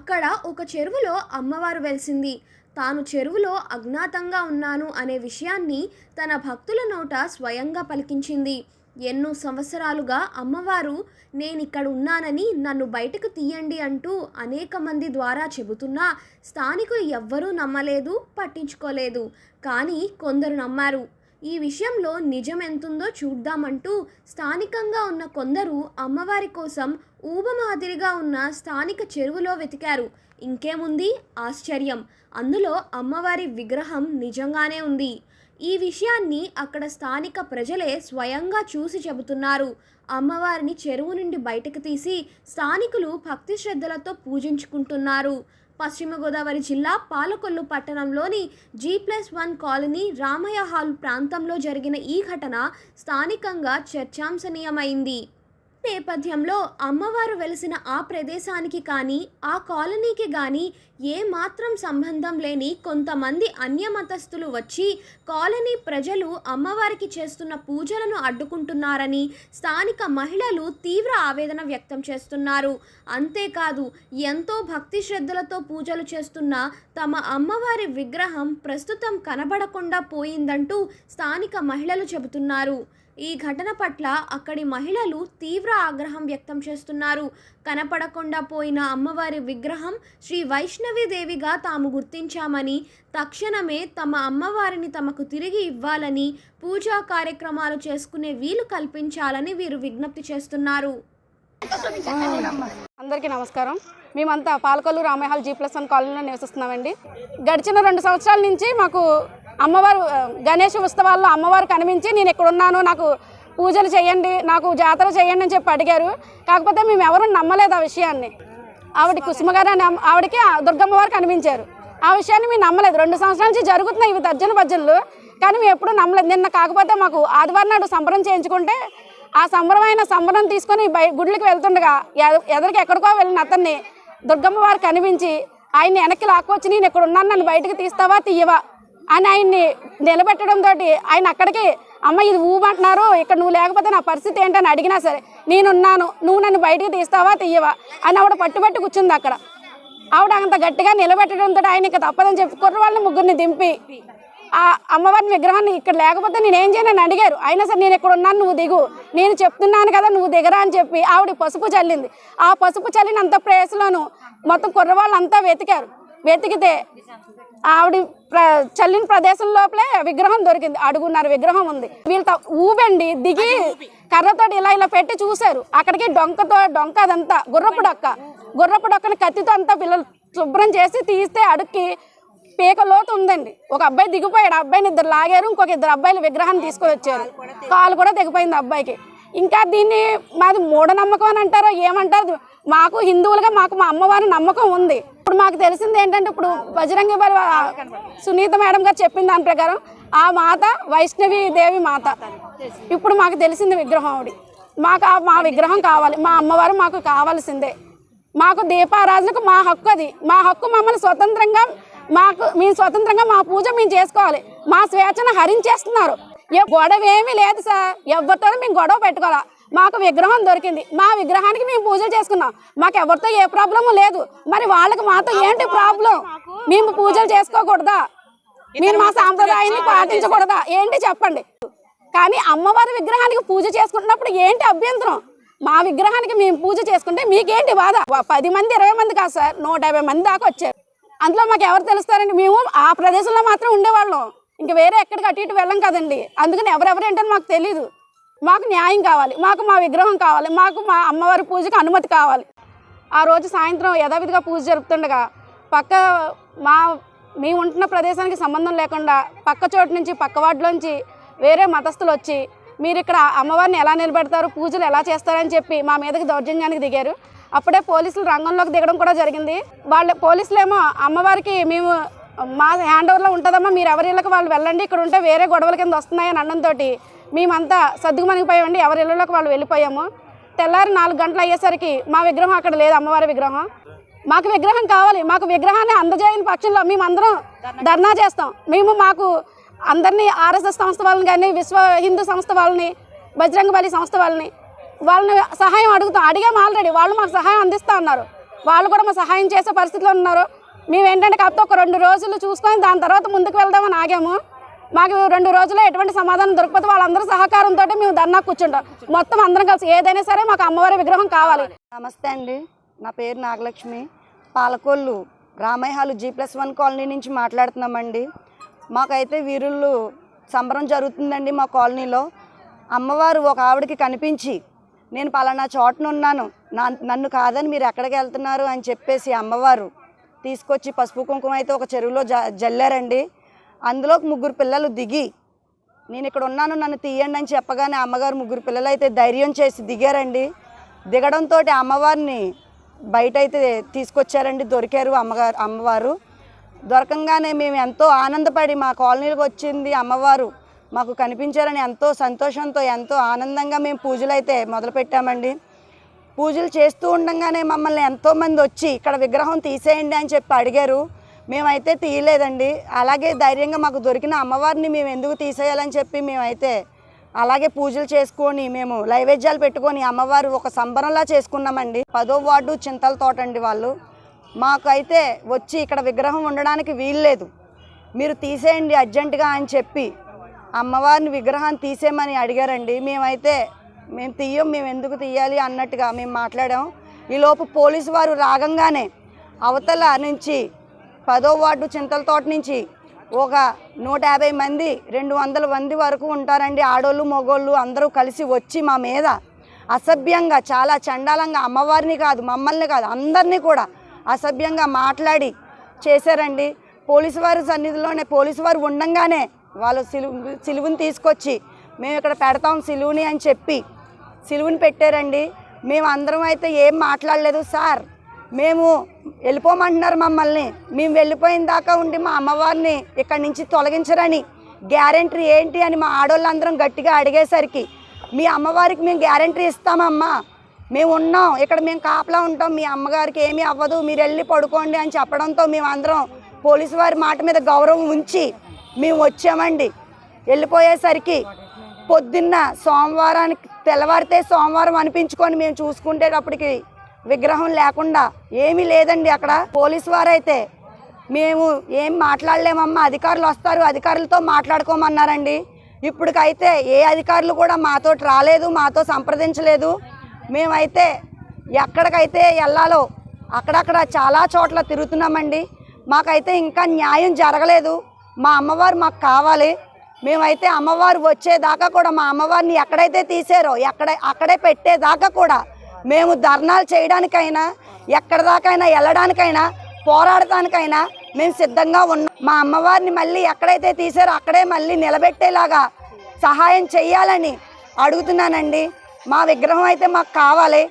అక్కడ ఒక చెరువులో అమ్మవారు వెలిసింది. తాను చెరువులో అజ్ఞాతంగా ఉన్నాను అనే విషయాన్ని తన భక్తుల నోట స్వయంగా పలికించింది. ఎన్నో సంవత్సరాలుగా అమ్మవారు నేనిక్కడ ఉన్నానని నన్ను బయటకు తీయండి అంటూ అనేక మంది ద్వారా చెబుతున్నా స్థానికులు ఎవ్వరూ నమ్మలేదు పట్టించుకోలేదు. కానీ కొందరు నమ్మారు. ఈ విషయంలో నిజం ఎంతుందో చూద్దామంటూ స్థానికంగా ఉన్న కొందరు అమ్మవారి కోసం ఊబ మాదిరిగా ఉన్న స్థానిక చెరువులో వెతికారు. ఇంకేముంది? ఆశ్చర్యం. అందులో అమ్మవారి విగ్రహం నిజంగానే ఉంది. ఈ విషయాన్ని అక్కడ స్థానిక ప్రజలే స్వయంగా చూసి చెబుతున్నారు. అమ్మవారిని చెరువు నుండి బయటకు తీసి స్థానికులు భక్తి శ్రద్ధలతో పూజించుకుంటున్నారు. పశ్చిమ గోదావరి జిల్లా పాలకొల్లు పట్టణంలోని G plus one colony Ramayya hall ప్రాంతంలో జరిగిన ఈ ఘటన స్థానికంగా చర్చాంశనీయమైంది. నేపథ్యంలో అమ్మవారు వెలిసిన ఆ ప్రదేశానికి కానీ ఆ కాలనీకి కానీ ఏ మాత్రం సంబంధం లేని కొంతమంది అన్యమతస్థులు వచ్చి కాలనీ ప్రజలు అమ్మవారికి చేస్తున్న పూజలను అడ్డుకుంటున్నారని స్థానిక మహిళలు తీవ్ర ఆవేదన వ్యక్తం చేస్తున్నారు. అంతేకాదు ఎంతో భక్తి శ్రద్ధలతో పూజలు చేస్తున్న తమ అమ్మవారి విగ్రహం ప్రస్తుతం కనబడకుండా పోయిందంటూ స్థానిక మహిళలు చెబుతున్నారు. ఈ ఘటన పట్ల అక్కడి మహిళలు తీవ్ర ఆగ్రహం వ్యక్తం చేస్తున్నారు. కనపడకుండా పోయిన అమ్మవారి విగ్రహం శ్రీ వైష్ణవీదేవిగా తాము గుర్తించామని తక్షణమే తమ అమ్మవారిని తమకు తిరిగి ఇవ్వాలని పూజా కార్యక్రమాలు చేసుకునే వీలు కల్పించాలని వీరు విజ్ఞప్తి చేస్తున్నారు. అందరికీ నమస్కారం. మేమంతా పాలకొల్లు రామహాల్ జీ ప్లస్ వన్ కాలనీలో నివసిస్తున్నామండి. గడిచిన రెండు సంవత్సరాల నుంచి మాకు అమ్మవారు గణేష్ ఉత్సవాల్లో అమ్మవారు కనిపించి నేను ఎక్కడున్నాను నాకు పూజలు చేయండి నాకు జాతర చేయండి అని చెప్పి అడిగారు. కాకపోతే మేము ఎవరు నమ్మలేదు ఆ విషయాన్ని. ఆవిడ కుసుమ గారు అని ఆవిడకి ఆ దుర్గమ్మ వారు కనిపించారు. ఆ విషయాన్ని మేము నమ్మలేదు. రెండు సంవత్సరాల నుంచి జరుగుతున్నాయి ఇవి తర్జన భజనలు కానీ మేము ఎప్పుడూ నమ్మలేదు. నిన్న కాకపోతే మాకు ఆదివారం నాడు సంబరం చేయించుకుంటే ఆ సంబరమైన సంబరం తీసుకొని బయ గుడ్లకి వెళ్తుండగా ఎద- ఎదరికి ఎక్కడికో వెళ్ళిన అతన్ని దుర్గమ్మ వారు కనిపించి ఆయన్ని వెనక్కి లాక్కొచ్చి నేను ఇక్కడ ఉన్నాను నన్ను బయటకు తీస్తావా తీయవా? అని ఆయన్ని నిలబెట్టడంతో ఆయన అక్కడికి అమ్మ ఇది ఊమంటున్నారు ఇక్కడ నువ్వు లేకపోతే నా పరిస్థితి ఏంటని అడిగినా సరే నేనున్నాను నువ్వు నన్ను బయటికి తీస్తావా తీయవా? అని ఆవిడ పట్టుబట్టి కూర్చుంది అక్కడ. ఆవిడ అంత గట్టిగా నిలబెట్టడంతో ఆయన ఇక తప్పదని చెప్పి కుర్ర వాళ్ళని ముగ్గురిని దింపి ఆ అమ్మవారిని విగ్రహాన్ని ఇక్కడ లేకపోతే నేను ఏం చేయను అడిగారు. అయినా సరే నేను ఇక్కడ ఉన్నాను నువ్వు దిగు. నేను చెప్తున్నాను కదా నువ్వు దిగరా అని చెప్పి ఆవిడ పసుపు చల్లింది. ఆ పసుపు చల్లినంత ప్లేస్లోను మొత్తం కుర్రవాళ్ళంతా వెతికారు. వెతికితే ఆవిడ ప్ర చల్లిన ప్రదేశం లోపలే విగ్రహం దొరికింది. అడుగున్నర విగ్రహం ఉంది. వీళ్ళు త- ఊబండి దిగి కర్రతోటి ఇలా ఇలా పెట్టి చూశారు. అక్కడికి డొంకతో డొంక అదంతా గుర్రపు డొక్క. గుర్రపు డొక్కని కత్తితో అంతా పిల్లలు శుభ్రం చేసి తీస్తే అడుక్కి పీక లోతు ఉందండి. ఒక అబ్బాయి దిగిపోయాడు. అబ్బాయిని ఇద్దరు లాగారు. ఇంకొక ఇద్దరు అబ్బాయిలు విగ్రహాన్ని తీసుకొని వచ్చారు కాలు కూడా దిగిపోయింది అబ్బాయికి. ఇంకా దీన్ని మాది మూఢనమ్మకం అని అంటారో ఏమంటారు మాకు హిందువులుగా మాకు మా అమ్మవారి నమ్మకం ఉంది. ఇప్పుడు మాకు తెలిసింది ఏంటంటే ఇప్పుడు బజరంగి సునీత మేడం గారు చెప్పిన దాని ప్రకారం ఆ మాత వైష్ణవి దేవి మాత. ఇప్పుడు మాకు తెలిసింది విగ్రహం ఆవిడ. మాకు ఆ మా విగ్రహం కావాలి. మా అమ్మవారు మాకు కావాల్సిందే. మాకు దీపారాధనకు మా హక్కు అది. మా హక్కు మమ్మల్ని స్వతంత్రంగా మాకు మేము స్వతంత్రంగా మా పూజ మేము చేసుకోవాలి. మా స్వేచ్ఛను హరించేస్తున్నారు. ఏ గొడవ ఏమీ లేదు సార్. ఎవరితోనూ మేము గొడవ పెట్టుకోవాలా. మాకు విగ్రహం దొరికింది. మా విగ్రహానికి మేము పూజలు చేసుకున్నాం. మాకు ఎవరితో ఏ ప్రాబ్లం లేదు. మరి వాళ్ళకి మాతో ఏంటి ప్రాబ్లం? మేము పూజలు చేసుకోకూడదా? మీరు మా సాంప్రదాయాన్ని పాటించకూడదా? ఏంటి చెప్పండి? కానీ అమ్మవారి విగ్రహానికి పూజ చేసుకుంటున్నప్పుడు ఏంటి అభ్యంతరం? మా విగ్రహానికి మేము పూజ చేసుకుంటే మీకేంటి బాధ? పది మంది ఇరవై మంది కాదు సార్. నూట యాభై మంది దాకా వచ్చారు. అందులో మాకు ఎవరు తెలుస్తారండి? మేము ఆ ప్రదేశంలో మాత్రం ఉండేవాళ్ళం. ఇంక వేరే ఎక్కడికి అటు ఇటు వెళ్ళం కదండి. అందుకని ఎవరెవరు ఏంటని మాకు తెలీదు. మాకు న్యాయం కావాలి మాకు మా విగ్రహం కావాలి మాకు మా అమ్మవారి పూజకు అనుమతి కావాలి. ఆ రోజు సాయంత్రం యథావిధిగా పూజ జరుపుతుండగా పక్క మా మేము ఉంటున్న ప్రదేశానికి సంబంధం లేకుండా పక్క చోటు నుంచి పక్క వార్డులోంచి వేరే మతస్థులు వచ్చి మీరు ఇక్కడ అమ్మవారిని ఎలా నిలబెడతారు పూజలు ఎలా చేస్తారని చెప్పి మా మీదకి దౌర్జన్యానికి దిగారు. అప్పుడే పోలీసులు రంగంలోకి దిగడం కూడా జరిగింది. వాళ్ళ పోలీసులేమో అమ్మవారికి మేము మా హ్యాండ్ ఓవర్లో ఉంటుందమ్మా మీరు ఎవరి ఇళ్ళకి వాళ్ళు వెళ్ళండి ఇక్కడ ఉంటే వేరే గొడవల కింద వస్తున్నాయని అన్నంతో మేమంతా సర్దుకుమనిగిపోయామండి ఎవరి ఇళ్ళలోకి వాళ్ళు వెళ్ళిపోయాము. తెల్లారి నాలుగు గంటలు అయ్యేసరికి మా విగ్రహం అక్కడ లేదు అమ్మవారి విగ్రహం. మాకు విగ్రహం కావాలి మాకు విగ్రహాన్ని అందజేయని పక్షంలో మేమందరం ధర్నా చేస్తాం. మేము మాకు అందరినీ ఆర్ఎస్ఎస్ సంస్థ వాళ్ళని కానీ విశ్వ హిందూ సంస్థ వాళ్ళని బజరంగ బలి సంస్థ వాళ్ళని వాళ్ళని సహాయం అడుగుతాం. అడిగాము ఆల్రెడీ వాళ్ళు మాకు సహాయం అందిస్తా ఉన్నారు. వాళ్ళు కూడా మా సహాయం చేసే పరిస్థితిలో ఉన్నారు. మేము ఏంటంటే కాకపోతే ఒక రెండు రోజులు చూసుకొని దాని తర్వాత ముందుకు వెళ్దామని ఆగాము. మాకు రెండు రోజుల్లో ఎటువంటి సమాధానం దొరకకపోతే వాళ్ళందరూ సహకారంతో మేము ధర్నా కూర్చుంటాం. మొత్తం అందరం కలిసి ఏదైనా సరే మాకు అమ్మవారి విగ్రహం కావాలి. నమస్తే అండి. నా పేరు నాగలక్ష్మి. పాలకొల్లు రామయ్యహాలు జీ ప్లస్ వన్ కాలనీ నుంచి మాట్లాడుతున్నామండి. మాకైతే వీరుళ్ళు సంబరం జరుగుతుందండి మా కాలనీలో. అమ్మవారు ఒక ఆవిడకి కనిపించి నేను పలానా చోటన ఉన్నాను నా నన్ను కాదని మీరు ఎక్కడికి వెళ్తున్నారు? అని చెప్పేసి అమ్మవారు తీసుకొచ్చి పసుపు కుంకుమ అయితే ఒక చెరువులో జ జల్లారండి. అందులో ముగ్గురు పిల్లలు దిగి నేను ఇక్కడ ఉన్నాను నన్ను తీయండి అని చెప్పగానే అమ్మగారు ముగ్గురు పిల్లలు అయితే ధైర్యం చేసి దిగారండి. దిగడంతో అమ్మవారిని బయట అయితే తీసుకొచ్చారండి దొరికారు అమ్మగారు అమ్మవారు. దొరకంగానే మేము ఎంతో ఆనందపడి మా కాలనీలకు వచ్చింది అమ్మవారు. మాకు కనిపించారని ఎంతో సంతోషంతో ఎంతో ఆనందంగా మేము పూజలు అయితే మొదలుపెట్టామండి. పూజలు చేస్తూ ఉండగానే మమ్మల్ని ఎంతోమంది వచ్చి ఇక్కడ విగ్రహం తీసేయండి అని చెప్పి అడిగారు. మేమైతే తీయలేదండి. అలాగే ధైర్యంగా మాకు దొరికిన అమ్మవారిని మేము ఎందుకు తీసేయాలని చెప్పి మేమైతే అలాగే పూజలు చేసుకొని మేము నైవేద్యాలు పెట్టుకొని అమ్మవారు ఒక సంబరంలా చేసుకున్నామండి. పదో వార్డు చింతల తోట అండి వాళ్ళు. మాకైతే వచ్చి ఇక్కడ విగ్రహం ఉండడానికి వీల్లేదు మీరు తీసేయండి అర్జెంటుగా అని చెప్పి అమ్మవారిని విగ్రహాన్ని తీసేయమని అడిగారండి. మేమైతే మేము తీయం మేము ఎందుకు తీయాలి అన్నట్టుగా మేము మాట్లాడాం. ఈలోపు పోలీసు వారు రాగంగానే అవతల నుంచి పదో వార్డు చింతల తోట నుంచి ఒక నూట యాభై మంది రెండు వందల మంది వరకు ఉంటారండి. ఆడోళ్ళు మగోళ్ళు అందరూ కలిసి వచ్చి మా మీద అసభ్యంగా చాలా చండాలంగా అమ్మవారిని కాదు మమ్మల్ని కాదు అందరినీ కూడా అసభ్యంగా మాట్లాడి చేశారండి. పోలీసు వారి సన్నిధిలోనే పోలీసు వారు ఉండంగానే వాళ్ళు సిలువు సిలువుని తీసుకొచ్చి మేము ఇక్కడ పెడతాం సిలువుని అని చెప్పి సిలువుని పెట్టారండి. మేము అందరం అయితే ఏం మాట్లాడలేదు సార్. మేము వెళ్ళిపోమంటున్నారు మమ్మల్ని. మేము వెళ్ళిపోయిన దాకా ఉండి మా అమ్మవారిని ఇక్కడి నుంచి తొలగించరని గ్యారెంటీ ఏంటి అని మా ఆడవాళ్ళందరం గట్టిగా అడిగేసరికి మీ అమ్మవారికి మేము గ్యారెంటీ ఇస్తామమ్మా. మేము ఉన్నాం ఇక్కడ మేము కాపలా ఉంటాం మీ అమ్మగారికి ఏమీ అవ్వదు మీరు వెళ్ళి పడుకోండి అని చెప్పడంతో మేము అందరం పోలీసు వారి మాట మీద గౌరవం ఉంచి మేము వచ్చామండి. వెళ్ళిపోయేసరికి పొద్దున్న సోమవారానికి తెల్లవారితే సోమవారం అనిపించుకొని మేము చూసుకుంటేటప్పటికి విగ్రహం లేకుండా ఏమీ లేదండి అక్కడ. పోలీసు వారైతే మేము ఏం మాట్లాడలేమమ్మా అధికారులు వస్తారు అధికారులతో మాట్లాడుకోమన్నారండి. ఇప్పటికైతే ఏ అధికారులు కూడా మాతో రాలేదు మాతో సంప్రదించలేదు. మేమైతే ఎక్కడికైతే వెళ్ళాలో అక్కడక్కడ చాలా చోట్ల తిరుగుతున్నామండి. మాకైతే ఇంకా న్యాయం జరగలేదు. మా అమ్మవారు మాకు కావాలి. మేమైతే అమ్మవారు వచ్చేదాకా కూడా మా అమ్మవారిని ఎక్కడైతే తీసారో ఎక్కడ అక్కడే పెట్టేదాకా కూడా మేము ధర్నాలు చేయడానికైనా ఎక్కడ దాకైనా వెళ్ళడానికైనా పోరాడటానికైనా మేము సిద్ధంగా ఉన్నాం. మా అమ్మవారిని మళ్ళీ ఎక్కడైతే తీసారో అక్కడే మళ్ళీ నిలబెట్టేలాగా సహాయం చేయాలని అడుగుతున్నానండి. మా విగ్రహం అయితే మాకు కావాలి.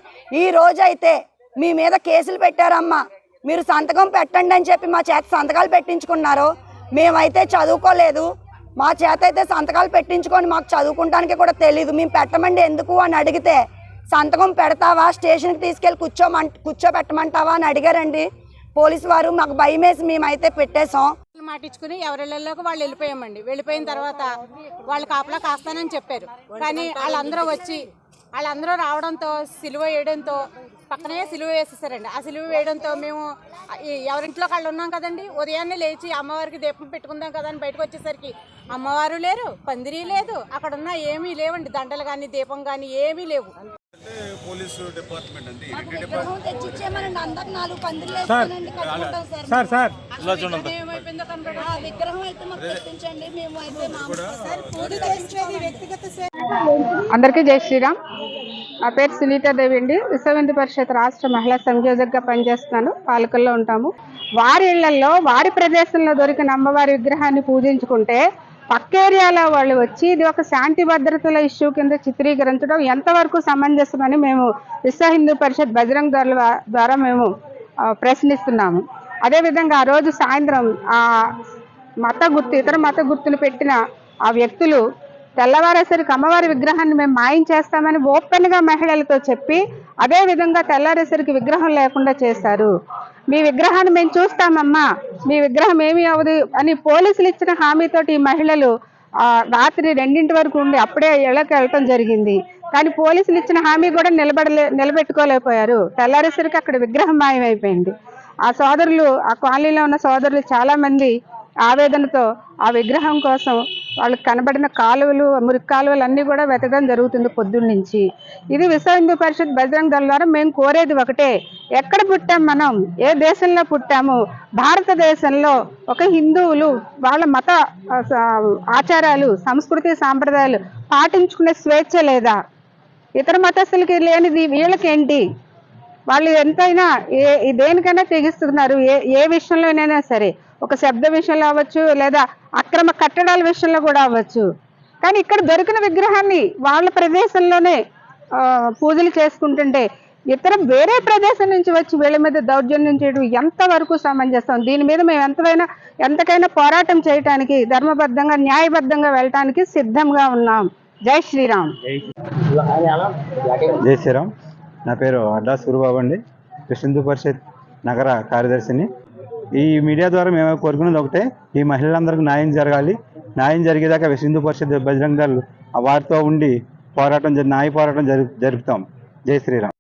ఈ రోజు అయితే మీ మీద కేసులు పెట్టారమ్మా. మీరు సంతకం పెట్టండి అని చెప్పి మా చేత సంతకాలు పెట్టించుకున్నారు. మేమైతే చదువుకోలేదు. మా చేత అయితే సంతకాలు పెట్టించుకొని మాకు చదువుకుంటానికి కూడా తెలియదు మేము పెట్టమండి ఎందుకు అని అడిగితే సంతకం పెడతావా? స్టేషన్కి తీసుకెళ్ళి కూర్చోమం కూర్చోబెట్టమంటావా? అని అడిగారండి. పోలీసు వారు మాకు భయం వేసి మేమైతే పెట్టేశాం. మాటించుకుని ఎవరిళ్ళలోకి వాళ్ళు వెళ్ళిపోయామండి. వెళ్ళిపోయిన తర్వాత వాళ్ళు కాపలా కాస్తానని చెప్పారు. కానీ వాళ్ళందరూ వచ్చి వాళ్ళందరూ రావడంతో సిలువ వేయడంతో పక్కనే సిలువ వేసేసారండి. ఆ సిలువ వేయడంతో మేము ఎవరింట్లో కళ్ళు ఉన్నాం కదండి ఉదయాన్నే లేచి అమ్మవారికి దీపం పెట్టుకుందాం కదా అని బయటకు వచ్చేసరికి అమ్మవారు లేరు పందిరి లేదు అక్కడ ఉన్న ఏమీ లేవండి. దండలు కానీ దీపం కానీ ఏమీ లేవు. పోలీసు డిపార్ట్మెంట్ అండి. Sir sir. అందరికీ జై శ్రీరామ్. నా పేరు సునీతాదేవి అండి. విశ్వవిందు పరిషత్ రాష్ట్ర మహిళా సంయోజకగా పనిచేస్తున్నాను. పాలకుల్లో ఉంటాము. వారి ఇళ్ళలో వారి ప్రదేశంలో దొరికిన అమ్మవారి విగ్రహాన్ని పూజించుకుంటే పక్క ఏరియాలో వాళ్ళు వచ్చి ఇది ఒక శాంతి భద్రతల ఇష్యూ కింద చిత్రీకరించడం ఎంతవరకు సమంజసమని మేము విశ్వ హిందూ పరిషత్ బజరంగ్ దళ ద్వారా మేము ప్రశ్నిస్తున్నాము. అదేవిధంగా ఆ రోజు సాయంత్రం ఆ మత గుర్తు ఇతర మత గుర్తులు పెట్టిన ఆ వ్యక్తులు తెల్లవారేసరికి అమ్మవారి విగ్రహాన్ని మేము మాయం చేస్తామని ఓపెన్గా మహిళలతో చెప్పి అదే విధంగా తెల్లారేసరికి విగ్రహం లేకుండా చేశారు. మీ విగ్రహాన్ని మేము చూస్తామమ్మా. మీ విగ్రహం ఏమి అవ్వదు అని పోలీసులు ఇచ్చిన హామీతోటి ఈ మహిళలు రాత్రి రెండింటి వరకు ఉండి అప్పుడే ఇళ్ళకి వెళ్ళటం జరిగింది. కానీ పోలీసులు ఇచ్చిన హామీ కూడా నిలబడలే నిలబెట్టుకోలేకపోయారు. తెల్లారేసరికి అక్కడ విగ్రహం మాయమైపోయింది. ఆ సోదరులు ఆ కాలనీలో ఉన్న సోదరులు చాలామంది ఆవేదనతో ఆ విగ్రహం కోసం వాళ్ళకి కనబడిన కాలువలు మురికి కాలువలు అన్నీ కూడా వెతకడం జరుగుతుంది పొద్దున్నుంచి ఇది విశ్వ హిందూ పరిషత్ బజరంగ దళ ద్వారా మేము కోరేది ఒకటే ఎక్కడ పుట్టాం మనం? ఏ దేశంలో పుట్టాము? భారతదేశంలో ఒక హిందువులు వాళ్ళ మత ఆచారాలు సంస్కృతి సాంప్రదాయాలు పాటించుకునే స్వేచ్ఛ లేదా? ఇతర మతస్థులకి లేనిది వీళ్ళకేంటి? వాళ్ళు ఎంతైనా ఏ దేనికైనా తెగిస్తున్నారు ఏ ఏ విషయంలోనైనా సరే. ఒక శబ్ద విషయంలో అవ్వచ్చు లేదా అక్రమ కట్టడాల విషయంలో కూడా అవ్వచ్చు. కానీ ఇక్కడ దొరికిన విగ్రహాన్ని వాళ్ళ ప్రదేశంలోనే పూజలు చేసుకుంటుంటే ఇతర వేరే ప్రదేశం నుంచి వచ్చి వీళ్ళ మీద దౌర్జన్యం చేయడం ఎంతవరకు సమంజసం? దీని మీద మేము ఎంతైనా ఎంతకైనా పోరాటం చేయటానికి ధర్మబద్ధంగా న్యాయబద్ధంగా వెళ్ళటానికి సిద్ధంగా ఉన్నాం. జై శ్రీరామ్. జై శ్రీరామ్. నా పేరు అడ్డా సూరిబాబు అండి. హిందూ పరిషత్ నగర కార్యదర్శిని. ఈ మీడియా ద్వారా మేము కోరుకునేది ఒకటే ఈ మహిళలందరికీ న్యాయం జరగాలి. న్యాయం జరిగేదాకా హిందూ పరిషత్ బజరంగ వారితో ఉండి పోరాటం జరి- న్యాయ పోరాటం జరుపుతాం. జై శ్రీరామ్.